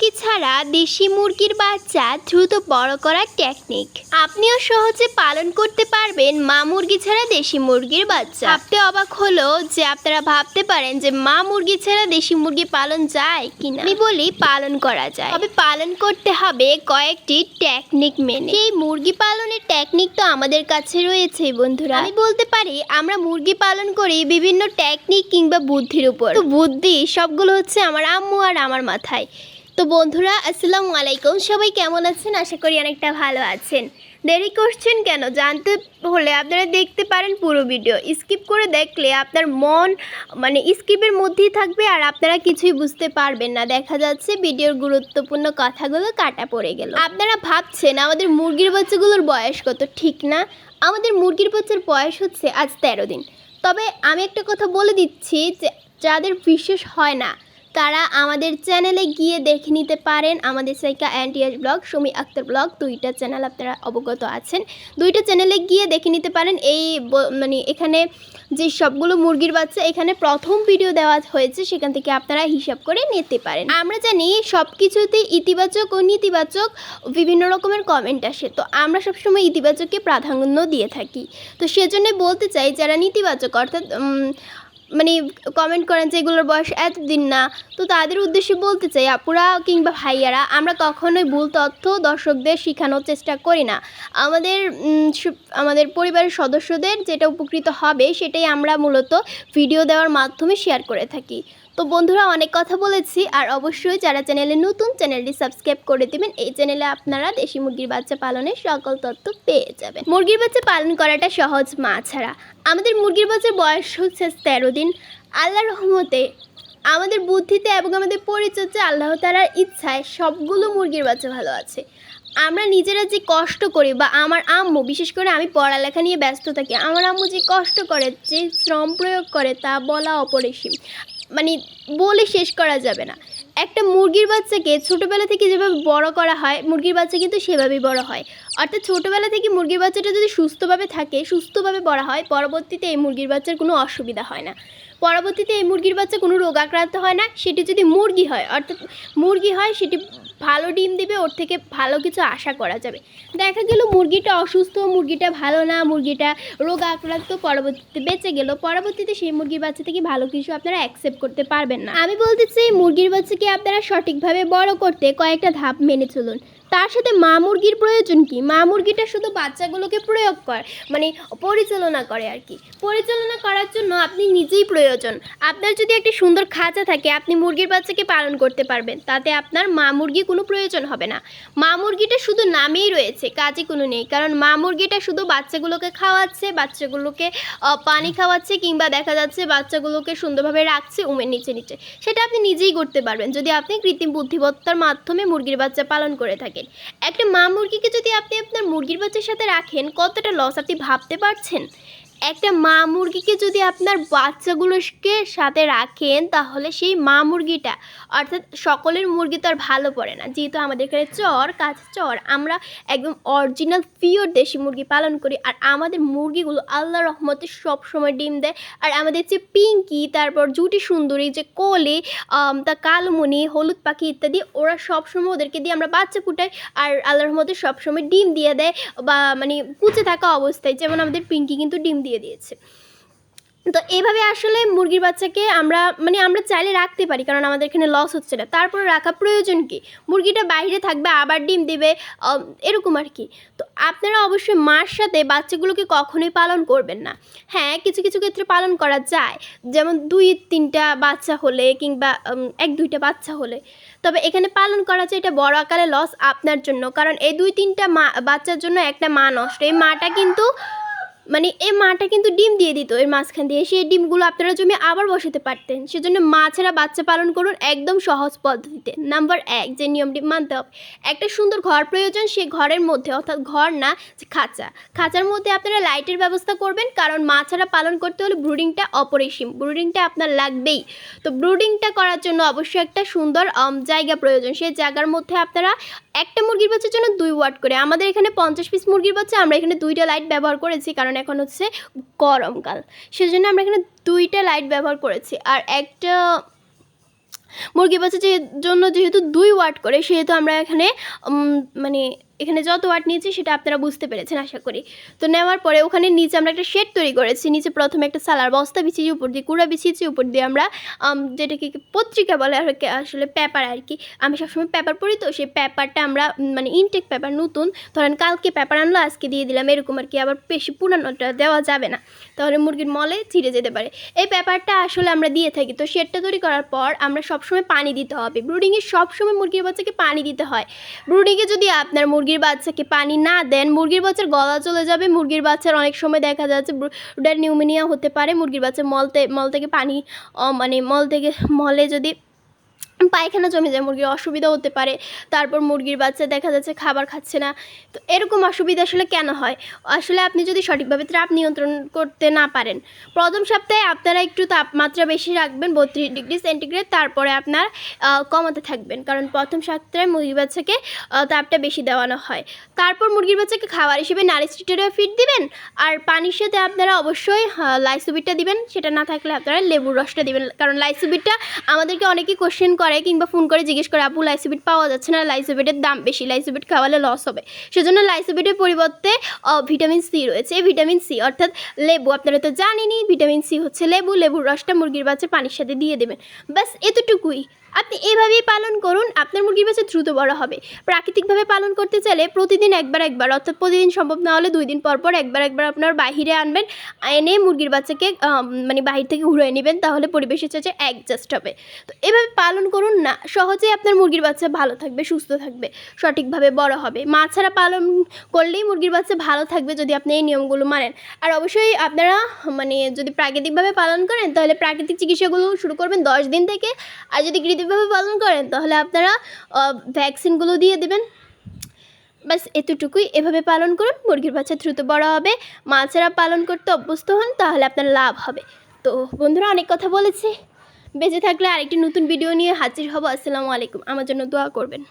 মুরগি ছাড়া দেশি মুরগির বাচ্চা দ্রুত বড় করার টেকনিক আপনিও সহজে পালন করতে পারবেন মা মুরগি ছাড়া দেশি মুরগির বাচ্চা। ভাবতে অবাক হলো যে আপনারা ভাবতে পারেন যে মা মুরগি ছাড়া দেশি মুরগি পালন যায় কিনা। আমি বলি পালন করা যায়। তবে পালন করতে হবে কয়েকটি টেকনিক মেনে। এই মুরগি পালনের টেকনিক তো আমাদের কাছে রয়েছে বন্ধুরা। আমি বলতে পারি, আমরা মুরগি পালন করি বিভিন্ন টেকনিক কিংবা বুদ্ধির উপর। তো বুদ্ধি সবগুলো হচ্ছে আমার আম্মু আর আমার মাথায়। তো বন্ধুরা, আসসালামু আলাইকুম। সবাই কেমন আছেন? আশা করি অনেকটা ভালো আছেন। দেরি করছেন কেন? জানতে হলে আপনারা দেখতে পারেন পুরো ভিডিও। স্কিপ করে দেখলে আপনার মন মানে স্কিপের মধ্যেই থাকবে আর আপনারা কিছুই বুঝতে পারবেন না। দেখা যাচ্ছে ভিডিওর গুরুত্বপূর্ণ কথাগুলো কাটা পড়ে গেল। আপনারা ভাবছেন আমাদের মুরগির বাচ্চাগুলোর বয়স কত? ঠিক না। আমাদের মুরগির বাচ্চার বয়স হচ্ছে আজ তেরো দিন। তবে আমি একটা কথা বলে দিচ্ছি যে যাদের বিশ্বাস হয় না তারা আমাদের চ্যানেলে গিয়ে দেখে নিতে পারেন আমাদের সাইকা অ্যান্টিয়াস ব্লগ, সমী আক্তার ব্লগ, দুইটা চ্যানেল আপনারা অবগত আছেন। দুইটা চ্যানেলে গিয়ে দেখে নিতে পারেন এই মানে এখানে যে সবগুলো মুরগির বাচ্চা, এখানে প্রথম ভিডিও দেওয়া হয়েছে, সেখান থেকে আপনারা হিসাব করে নিতে পারেন। আমরা জানি সব কিছুতেই ইতিবাচক ও নেতিবাচক বিভিন্ন রকমের কমেন্ট আসে, তো আমরা সবসময় ইতিবাচককে প্রাধান্য দিয়ে থাকি। তো সেজন্য বলতে চাই, যারা নেতিবাচক, অর্থাৎ মানে কমেন্ট করেন যে এগুলোর বয়স এতদিন না। তো তাদের উদ্দেশ্যে বলতে চাই, আপুরা কিংবা ভাইয়ারা, আমরা কখনোই ভুল তথ্য দর্শকদের শেখানোর চেষ্টা করি না। আমাদের আমাদের পরিবারের সদস্যদের যেটা উপকৃত হবে, সেটাই আমরা মূলত ভিডিও দেওয়ার মাধ্যমে শেয়ার করে থাকি। তো বন্ধুরা, অনেক কথা বলেছি আর অবশ্যই যারা চ্যানেলে নতুন, চ্যানেলটি সাবস্ক্রাইব করে দেবেন। এই চ্যানেলে আপনারা দেশি মুরগির বাচ্চা পালনের সকল তথ্য পেয়ে যাবেন। মুরগির বাচ্চা পালন করাটা সহজ মা ছাড়া। আমাদের মুরগির বাচ্চার বয়স হচ্ছে তেরো দিন। আল্লাহ রহমতে আমাদের বুদ্ধিতে এবং আমাদের পরিচর্যা আল্লাহ তালার ইচ্ছায় সবগুলো মুরগির বাচ্চা ভালো আছে। আমরা নিজেরা যে কষ্ট করি বা আমার আম্মু, বিশেষ করে আমি পড়ালেখা নিয়ে ব্যস্ত থাকি, আমার আম্মু যে কষ্ট করে, যে শ্রম প্রয়োগ করে তা বলা অপরিসীম। মানে বলে শেষ করা যাবে না। একটা মুরগির বাচ্চাকে ছোটোবেলা থেকে যেভাবে বড় করা হয়, মুরগির বাচ্চা কিন্তু সেভাবেই বড় হয়। অর্থাৎ ছোটোবেলা থেকে মুরগির বাচ্চাটা যদি সুস্থভাবে থাকে, সুস্থভাবে বড় হয়, পরবর্তীতে এই মুরগির বাচ্চার কোনো অসুবিধা হয় না। পরবর্তীতে এই মুরগির বাচ্চা কোনো রোগ আক্রান্ত হয় না, সেটি যদি মুরগি হয়, অর্থাৎ মুরগি হয়, সেটি ভালো ডিম দেবে, ওর থেকে ভালো কিছু আশা করা যাবে। দেখা গেল মুরগিটা অসুস্থ, মুরগিটা ভালো না, মুরগিটা রোগ আক্রান্ত, পরবর্তীতে বেঁচে গেল। পরবর্তীতে সেই মুরগির বাচ্চা থেকে ভালো কিছু আপনারা অ্যাকসেপ্ট করতে পারবেন না। আমি বলতে চাই, মুরগির বাচ্চাকে আপনারা সঠিকভাবে বড় করতে কয়েকটা ধাপ মেনে চলুন। তার সাথে মা মুরগির প্রয়োজন কি? মা মুরগিটা শুধু বাচ্চাগুলোকে প্রয়োগ করে মানে পরিচালনা করে আর কি। পরিচালনা করার জন্য আপনি নিজেই প্রয়োজন। আপনার যদি একটি সুন্দর খাঁচা থাকে, আপনি মুরগির বাচ্চাকে পালন করতে পারবেন। তাতে আপনার মা মুরগি কোনো প্রয়োজন হবে না। মা মুরগিটা শুধু নামেই রয়েছে কাজে কোনো নেই। কারণ মা মুরগিটা শুধু বাচ্চাগুলোকে খাওয়াচ্ছে, বাচ্চাগুলোকে পানি খাওয়াচ্ছে কিংবা দেখা যাচ্ছে বাচ্চাগুলোকে সুন্দরভাবে রাখছে উমের নিচে নিচে। সেটা আপনি নিজেই করতে পারবেন। যদি আপনি কৃত্রিম বুদ্ধিমত্তার মাধ্যমে মুরগির বাচ্চা পালন করে থাকেন। একটা মা মুরগিকে যদি আপনি আপনার মুরগির বাচ্চার সাথে রাখেন, কতটা লস আপনি ভাবতে পারছেন? একটা মা মুরগিকে যদি আপনার বাচ্চাগুলোকে সাথে রাখেন, তাহলে সেই মা মুরগিটা, অর্থাৎ সকলের মুরগি তো আর ভালো পড়ে না। যেহেতু আমাদের এখানে চর, কাঁচা চর, আমরা একদম অরিজিনাল পিওর দেশি মুরগি পালন করি। আর আমাদের মুরগিগুলো আল্লাহ রহমতে সবসময় ডিম দেয়। আর আমাদের যে পিঙ্কি, তারপর জুটি সুন্দরী, যে কোলে তা কালমণি, হলুদ পাখি ইত্যাদি, ওরা সবসময় ওদেরকে দিয়ে আমরা বাচ্চা ফুটাই আর আল্লাহ রহমতে সবসময় ডিম দিয়ে দেয় বা মানে কুচে থাকা অবস্থায়। যেমন আমাদের পিঙ্কি কিন্তু ডিম দিয়ে দিয়েছে। তো এইভাবে আসলে মুরগির বাচ্চাকে আমরা মানে আমরা চাইলে রাখতে পারি, কারণ আমাদের এখানে লস হচ্ছে না। তারপর রাখা প্রয়োজন কি? মুরগিটা বাইরে থাকবে, আবার ডিম দেবে এরকম আর কি। তো আপনারা অবশ্যই মার সাথে বাচ্চাগুলোকে কখনোই পালন করবেন না। হ্যাঁ কিছু কিছু ক্ষেত্রে পালন করা যায়। যেমন দুই, তিনটা বাচ্চা হলে কিংবা এক, দুইটা বাচ্চা হলে। তবে এখানে পালন করা যায়, এটা বড় আকারে লস আপনার জন্য। কারণ এই দুই, তিনটা মা, বাচ্চার জন্য একটা মা নষ্ট। এই মাটা কিন্তু মানে এই মাটা কিন্তু ডিম দিয়ে দিত এর মাঝখান দিয়ে। সেই ডিমগুলো আপনারা জমি আবার বসাতে পারতেন। সেজন্য মা ছাড়া বাচ্চা পালন করুন একদম সহজ পদ্ধতিতে। নাম্বার এক, যে নিয়মটি মানতে হবে। একটা সুন্দর ঘর প্রয়োজন সেই ঘরের মধ্যে, অর্থাৎ ঘর না খাঁচা। খাঁচার মধ্যে আপনারা লাইটের ব্যবস্থা করবেন, কারণ মা ছাড়া পালন করতে হলে ব্রুডিংটা অপরিসীম। ব্রুডিংটা আপনার লাগবেই। তো ব্রুডিংটা করার জন্য অবশ্যই একটা সুন্দর জায়গা প্রয়োজন। সেই জায়গার মধ্যে আপনারা একটা মুরগির বাচ্চার জন্য দুই ওয়াট করে। আমাদের এখানে পঞ্চাশ পিস মুরগির বাচ্চা, আমরা এখানে দুইটা লাইট ব্যবহার করেছি, কারণ এখন হচ্ছে গরমকাল সেজন্য আমরা এখানে দুইটা লাইট ব্যবহার করেছি। আর একটা মুরগি বাচ্চা যে জন্য যেহেতু দুই ওয়াট করে, সেহেতু আমরা এখানে মানে এখানে যত ওয়াট নিয়েছি সেটা আপনারা বুঝতে পেরেছেন, আশা করি। তো নেওয়ার পরে ওখানে নিচে আমরা একটা শেড তৈরি করেছি। নিচে প্রথমে একটা সালার বস্তা বিছিয়েছি, উপর দিয়ে কুড়া বিছিয়েছি, উপর দিয়ে আমরা যেটাকে পত্রিকা বলে আর আসলে পেপার আর কি। আমি সবসময় পেপার পড়ি তো, সেই পেপারটা আমরা মানে ইনটেক পেপার নতুন। ধরেন কালকে পেপার আনলো, আজকে দিয়ে দিলাম, এরকম আর কি, আবার বেশি পুরানোটা দেওয়া যাবে না। তাহলে মুরগির মলে ছিঁড়ে যেতে পারে। এই পেপারটা আসলে আমরা দিয়ে থাকি। তো শেডটা তৈরি করার পর আমরা সবসময় পানি দিতে হবে। ব্রুডিংয়ে সবসময় মুরগির বাচ্চাকে পানি দিতে হয়। ব্রুডিংয়ে যদি আপনার মুরগির বাচ্চাকে পানি না দেন, মুরগির বাচ্চার গলা চলে যাবে। মুরগির বাচ্চার অনেক সময় দেখা যাচ্ছে নিউমোনিয়া হতে পারে। মুরগির বাচ্চা মল মল থেকে পানি মানে মল থেকে মলে যদি পায়খানা জমে যায়, মুরগির অসুবিধা হতে পারে। তারপর মুরগির বাচ্চা দেখা যাচ্ছে খাবার খাচ্ছে না। তো এরকম অসুবিধা আসলে কেন হয়? আসলে আপনি যদি সঠিকভাবে তাপ নিয়ন্ত্রণ করতে না পারেন, প্রথম সপ্তাহে আপনারা একটু তাপমাত্রা বেশি রাখবেন, বত্রিশ ডিগ্রি সেন্টিগ্রেড, তারপরে আপনার কমাতে থাকবেন। কারণ প্রথম সপ্তাহে মুরগির বাচ্চাকে তাপটা বেশি দেওয়ানো হয়। তারপর মুরগির বাচ্চাকে খাবার হিসেবে নারিস্টিটেরিয়া ফিড দিবেন, আর পানির সাথে আপনারা অবশ্যই লাইসোবিটটা দিবেন। সেটা না থাকলে আপনারা লেবুর রসটা দিবেন। কারণ লাইসোবিটটা আমাদেরকে অনেকেই কোশ্চেন করে কিংবা ফোন করে জিজ্ঞেস করে, আপু, লাইসোবিট পাওয়া যাচ্ছে না, লাইসোবিটের দাম বেশি, লাইসোবিট খাওয়ালে লস হবে। সেজন্য লাইসোবিটের পরিবর্তে ভিটামিন সি রয়েছে, এই ভিটামিন সি অর্থাৎ লেবু, আপনারা তো জানেনই ভিটামিন সি হচ্ছে লেবু, লেবুর রসটা মুরগির বাচ্চা পানির সাথে দিয়ে দেবেন। ব্যাস, এতটুকুই। আপনি এভাবেই পালন করুন, আপনার মুরগির বাচ্চা দ্রুত বড় হবে। প্রাকৃতিকভাবে পালন করতে চাইলে প্রতিদিন একবার একবার, অর্থাৎ প্রতিদিন সম্ভব না হলে দুই দিন পর পর একবার একবার আপনার বাহিরে আনবেন, এনে মুরগির বাচ্চাকে মানে বাহির থেকে ঘুরিয়ে নেবেন, তাহলে পরিবেশের সাথে অ্যাডজাস্ট হবে। তো এভাবে পালন করুন না, সহজেই আপনার মুরগির বাচ্চা ভালো থাকবে, সুস্থ থাকবে, সঠিকভাবে বড় হবে। মা ছাড়া পালন করলেই মুরগির বাচ্চা ভালো থাকবে যদি আপনি এই নিয়মগুলো মানেন। আর অবশ্যই আপনারা মানে যদি প্রাকৃতিকভাবে পালন করেন, তাহলে প্রাকৃতিক চিকিৎসাগুলো শুরু করবেন দশ দিন থেকে। আর যদি কৃত্রিমভাবে পালন করেন, তাহলে আপনারা ভ্যাকসিনগুলো দিয়ে দেবেন। ব্যাস, এতটুকুই। এভাবে পালন করুন, মুরগির বাচ্চা দ্রুত বড় হবে। মা ছাড়া পালন করতে অভ্যস্ত হন, তাহলে আপনার লাভ হবে। তো বন্ধুরা, অনেক কথা বলেছি। বেঁচে থাকলে আরেকটি নতুন ভিডিও নিয়ে হাজির হব। আসসালামু আলাইকুম। আমার জন্য দোয়া করবেন।